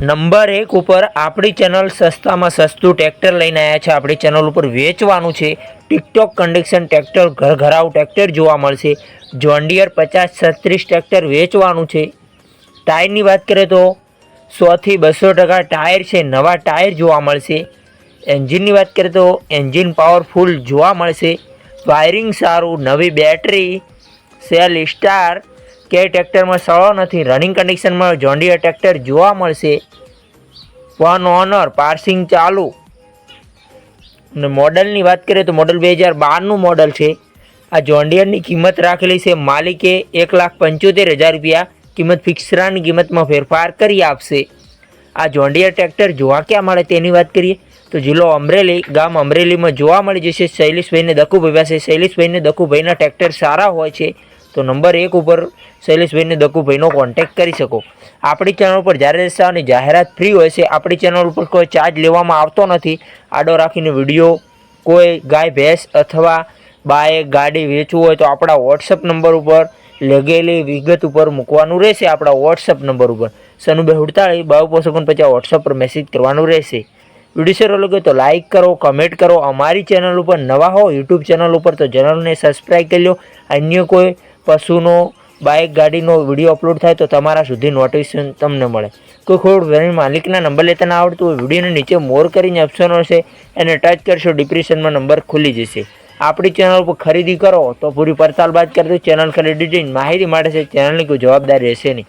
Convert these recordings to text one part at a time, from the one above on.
Number એક ઉપર આપણી ચેનલ સસ્તામાં સસ્તું ટ્રેક્ટર લઈને આવ્યા છે. આપણી ચેનલ ઉપર વેચવાનું છે. ટિકટોક કન્ડિશન ટ્રેક્ટર ઘર ઘરાવ ટ્રેક્ટર જોવા મળશે. જોન્ડિયર પચાસ છત્રીસ ટ્રેક્ટર વેચવાનું છે. ટાયરની વાત કરીએ તો સોથી બસો ટકા ટાયર છે. નવા ટાયર જોવા મળશે. એન્જિનની વાત કરીએ તો એન્જિન પાવરફુલ જોવા મળશે. વાયરિંગ સારું, નવી બેટરી સેલ સ્ટાર કે ટ્રેક્ટરમાં સળો નથી. રનિંગ કન્ડિશનમાં જોન્ડિયર ટ્રેક્ટર જોવા મળશે. વન ઓનર પાર્સિંગ ચાલુ. અને મોડલની વાત કરીએ તો મોડલ બે હજાર બારનું મોડલ છે. આ જોન્ડિયરની કિંમત રાખેલી છે. માલિકે એક લાખ પંચોતેર હજાર રૂપિયા કિંમત ફિક્સરાની કિંમતમાં ફેરફાર કરી આપશે. આ જોન્ડિયર ટ્રેક્ટર જોવા ક્યાં મળે તેની વાત કરીએ તો જિલ્લો અમરેલી, ગામ અમરેલીમાં જોવા મળી જશે. શૈલેષભાઈને દખુભાઈ પાસે શૈલેષભાઈને દખુભાઈના ટ્રેક્ટર સારા હોય છે. તો નંબર એક ઉપર શૈલેષભાઈને દકુભાઈનો કોન્ટેક્ટ કરી શકો. આપણી ચેનલ પર જ્યારે રસ્તાની જાહેરાત ફ્રી હોય છે, આપણી ચેનલ ઉપર કોઈ ચાર્જ લેવામાં આવતો નથી. આડો રાખીને વીડિયો કોઈ ગાય, ભેંસ અથવા બાઇક ગાડી વેચવું હોય તો આપણા વોટ્સઅપ નંબર ઉપર લગેલી વિગત ઉપર મૂકવાનું રહેશે આપણા વોટ્સઅપ નંબર ઉપર. સનુભાઈ હુડતાળી, બાવ પચાસ વોટ્સઅપ પર મેસેજ કરવાનું રહેશે. વીડિયો સારો લાગે તો લાઇક કરો કમેન્ટ કરો. અમારી ચેનલ ઉપર નવા હો યુટ્યુબ ચેનલ ઉપર તો ચેનલને સબસ્ક્રાઈબ કરી લો. અન્ય કોઈ પશુનો બાઇક ગાડીનો વીડિયો અપલોડ થાય તો તમારા સુધી નોટિફિકેશન તમને મળે. કોઈ ખોડ માલિકના નંબર લેતા ના આવડતું હોય, વિડીયોને નીચે મોર કરીને ઓપ્શન હશે એને ટચ કરશો ડિપ્રેશનમાં નંબર ખુલી જશે. આપણી ચેનલ પર ખરીદી કરો તો પૂરી પડતાલ બાદ કરજો ચેનલ ડિટેલ માહિતી માટે છે, ચેનલની કોઈ જવાબદારી રહેશે નહીં.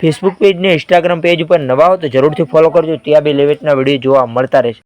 ફેસબુક પેજ ને ઇન્સ્ટાગ્રામ પેજ ઉપર નવા હો તો જરૂરથી ફોલો કરજો. ત્યાં બી લેવેટના વીડિયો જોવા મળતા રહેશે.